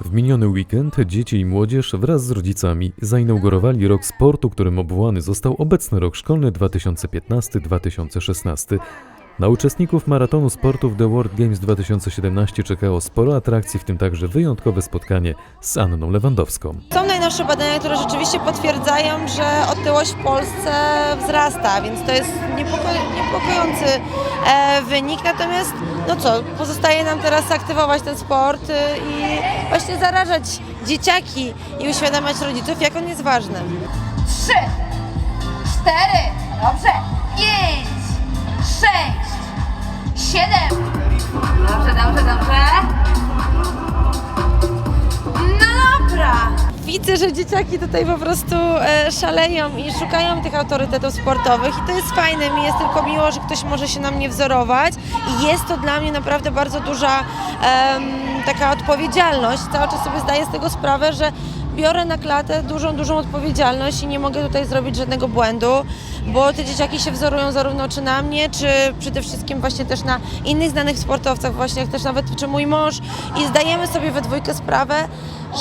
W miniony weekend dzieci i młodzież wraz z rodzicami zainaugurowali rok sportu, którym obwołany został obecny rok szkolny 2015-2016. Na uczestników maratonu sportów The World Games 2017 czekało sporo atrakcji, w tym także wyjątkowe spotkanie z Anną Lewandowską. Najnowsze badania, które rzeczywiście potwierdzają, że otyłość w Polsce wzrasta, więc to jest niepoko- niepokojący e, wynik. Natomiast, no co, pozostaje nam teraz aktywować ten sport y, i właśnie zarażać dzieciaki i uświadamiać rodziców, jak on jest ważny. trzy, cztery, dobrze, Widzę, że dzieciaki tutaj po prostu e, szaleją i szukają tych autorytetów sportowych i to jest fajne. Mi jest tylko miło, że ktoś może się na mnie wzorować i jest to dla mnie naprawdę bardzo duża taka odpowiedzialność. Cały czas sobie zdaję z tego sprawę, że biorę na klatę dużą, dużą odpowiedzialność i nie mogę tutaj zrobić żadnego błędu, bo te dzieciaki się wzorują zarówno czy na mnie, czy przede wszystkim właśnie też na innych znanych sportowcach, właśnie jak też nawet czy mój mąż i zdajemy sobie we dwójkę sprawę,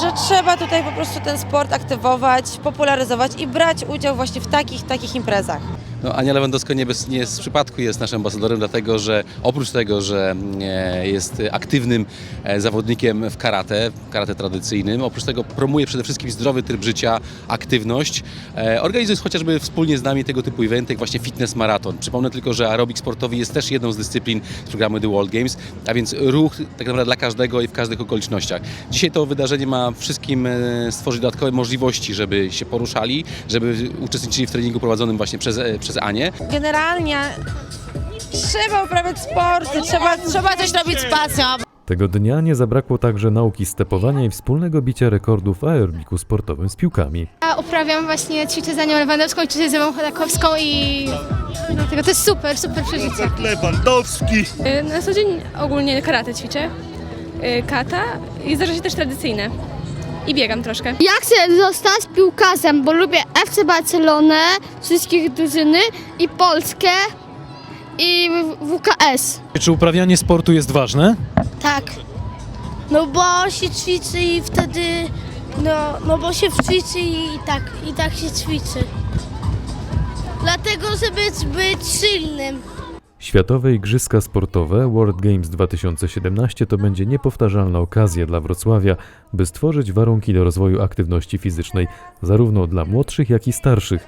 że trzeba tutaj po prostu ten sport aktywować, popularyzować i brać udział właśnie w takich, takich imprezach. No, Ania Lewandowska nie, bez, nie z przypadku jest naszym ambasadorem, dlatego że oprócz tego, że e, jest aktywnym e, zawodnikiem w karate, karate tradycyjnym, oprócz tego promuje przede wszystkim zdrowy tryb życia, aktywność. E, Organizuje chociażby wspólnie z nami tego typu eventy, jak właśnie fitness maraton. Przypomnę tylko, że aerobik sportowy jest też jedną z dyscyplin z programu The World Games, a więc ruch tak naprawdę dla każdego i w każdych okolicznościach. Dzisiaj to wydarzenie ma wszystkim stworzyć dodatkowe możliwości, żeby się poruszali, żeby uczestniczyli w treningu prowadzonym właśnie przez, przez Anię. Generalnie trzeba uprawiać sporty, trzeba, trzeba coś robić z pasją. Tego dnia nie zabrakło także nauki stepowania i wspólnego bicia rekordów w aerobiku sportowym z piłkami. Ja uprawiam właśnie ćwiczę z Anią Lewandowską i ćwiczę z Ewą Chodakowską i dlatego to jest super, super przeżycie. Lewandowski. Y, Na co dzień ogólnie karate ćwiczę, y, kata i zdarza się też tradycyjne. I biegam troszkę. Ja chcę zostać piłkarzem, bo lubię FC Barcelonę, wszystkich drużyny i Polskę i WKS. Czy uprawianie sportu jest ważne? Tak. No bo się ćwiczy i wtedy, no, no bo się ćwiczy i tak, i tak się ćwiczy. Dlatego, żeby być silnym. Światowe Igrzyska Sportowe World Games 2017 to będzie niepowtarzalna okazja dla Wrocławia, by stworzyć warunki do rozwoju aktywności fizycznej zarówno dla młodszych, jak i starszych.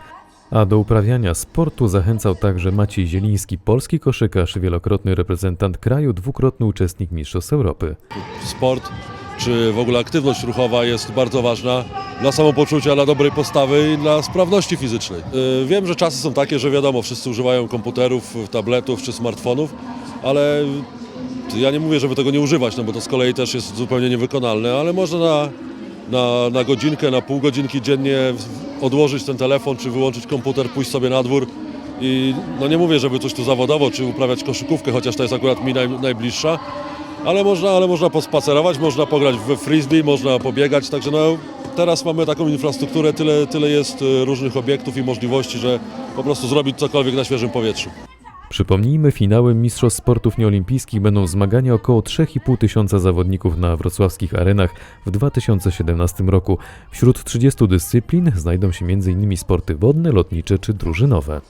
A do uprawiania sportu zachęcał także Maciej Zieliński, polski koszykarz, wielokrotny reprezentant kraju, dwukrotny uczestnik Mistrzostw Europy. sport czy w ogóle aktywność ruchowa jest bardzo ważna dla samopoczucia, dla dobrej postawy i dla sprawności fizycznej. Yy, Wiem, że czasy są takie, że wiadomo, wszyscy używają komputerów, tabletów czy smartfonów, ale ja nie mówię, żeby tego nie używać, no bo to z kolei też jest zupełnie niewykonalne, ale można na, na, na godzinkę, na pół godzinki dziennie odłożyć ten telefon czy wyłączyć komputer, pójść sobie na dwór i no nie mówię, żeby coś tu zawodowo, czy uprawiać koszykówkę, chociaż to jest akurat mi naj, najbliższa, ale można, ale można pospacerować, można pograć we frisbee, można pobiegać, także no teraz mamy taką infrastrukturę, tyle, tyle jest y, różnych obiektów i możliwości, że po prostu zrobić cokolwiek na świeżym powietrzu. Przypomnijmy, finałem Mistrzostw Sportów Nieolimpijskich będą zmagania około 3,5 tysiąca zawodników na wrocławskich arenach w 2017 roku. Wśród 30 dyscyplin znajdą się m.in. sporty wodne, lotnicze czy drużynowe.